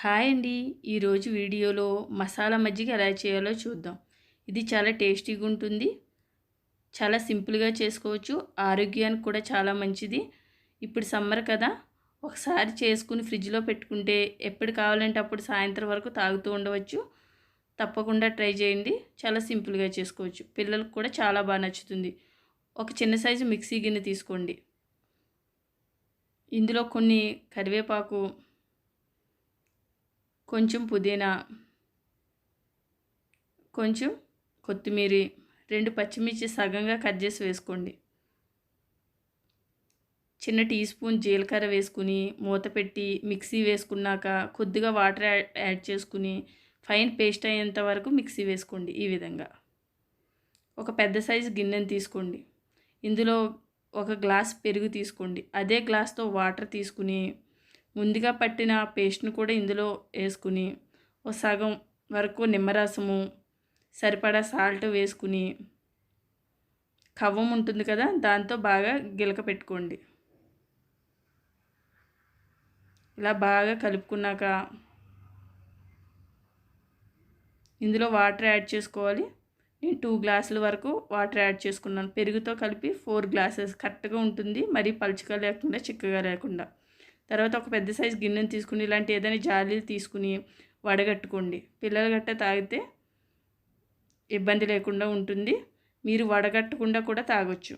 Hi అండి. ఈరోజు వీడియోలో మసాలా మజ్జిగ ఎలా చేయాలో చూద్దాం. ఇది చాలా టేస్టీగా ఉంటుంది. చాలా సింపుల్గా చేసుకోవచ్చు. ఆరోగ్యానికి కూడా చాలా మంచిది. ఇప్పుడు సమ్మర్ కదా. ఒకసారి చేసుకుని ఫ్రిడ్జ్లో పెట్టుకుంటే ఎప్పుడు కావాలంటే అప్పుడు సాయంత్రం వరకు తాగుతూ ఉండవచ్చు. తప్పకుండా ట్రై చేయండి. చాలా సింపుల్గా చేసుకోవచ్చు. పిల్లలకు కూడా చాలా బాగా నచ్చుతుంది. ఒక చిన్న సైజు మిక్సీ గిన్నె తీసుకోండి. ఇందులో కొన్ని కరివేపాకు కొంచెం పుదీనా కొంచెం కొత్తిమీర రెండు పచ్చిమిర్చి సగంగా కట్ చేసి వేసుకోండి. చిన్న టీ స్పూన్ జీలకర్ర వేసుకుని మూత పెట్టి మిక్సీ వేసుకున్నాక కొద్దిగా వాటర్ యాడ్ చేసుకుని ఫైన్ పేస్ట్ అయ్యేంత వరకు మిక్సీ వేసుకోండి ఈ విధంగా. ఒక పెద్ద సైజు గిన్నెను తీసుకోండి. ఇందులో ఒక గ్లాస్ పెరుగు తీసుకోండి. అదే గ్లాస్తో వాటర్ తీసుకుని ముందుగా పట్టిన పేస్ట్ను కూడా ఇందులో వేసుకుని ఓ సగం వరకు నిమ్మరసము సరిపడా సాల్ట్ వేసుకుని కవ్వం ఉంటుంది కదా దాంతో బాగా గిలక పెట్టుకోండి. ఇలా బాగా కలుపుకున్నాక ఇందులో వాటర్ యాడ్ చేసుకోవాలి. నేను టూ గ్లాసుల వరకు వాటర్ యాడ్ చేసుకున్నాను. పెరుగుతో కలిపి ఫోర్ గ్లాసెస్ కరెక్ట్గా ఉంటుంది. మరీ పలుచగా లేకుండా చిక్కగా లేకుండా. తర్వాత ఒక పెద్ద సైజు గిన్నెని తీసుకుని ఇలాంటి ఏదైనా జాలీలు తీసుకుని వడగట్టుకోండి. పిల్లలు గట్ట తాగితే ఇబ్బంది లేకుండా ఉంటుంది. మీరు వడగట్టకుండా కూడా తాగొచ్చు.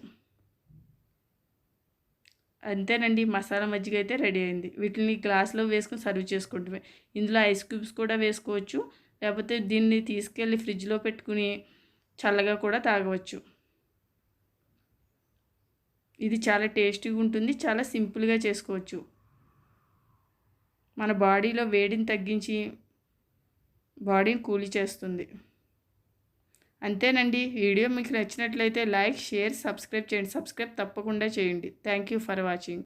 అంతేనండి మసాలా మజ్జిగ అయితే రెడీ అయింది. వీటిని గ్లాస్లో వేసుకొని సర్వ్ చేసుకుంటే ఇందులో ఐస్ క్యూబ్స్ కూడా వేసుకోవచ్చు. లేకపోతే దీన్ని తీసుకెళ్ళి ఫ్రిడ్జ్లో పెట్టుకుని చల్లగా కూడా తాగవచ్చు. ఇది చాలా టేస్టీగా ఉంటుంది. చాలా సింపుల్గా చేసుకోవచ్చు. మన బాడీలో వేడిని తగ్గించి బాడీని కూలి చేస్తుంది. అంతేనండి. వీడియో మీకు నచ్చినట్లయితే లైక్ షేర్ సబ్స్క్రైబ్ చేయండి. సబ్స్క్రైబ్ తప్పకుండా చేయండి. Thank you for watching.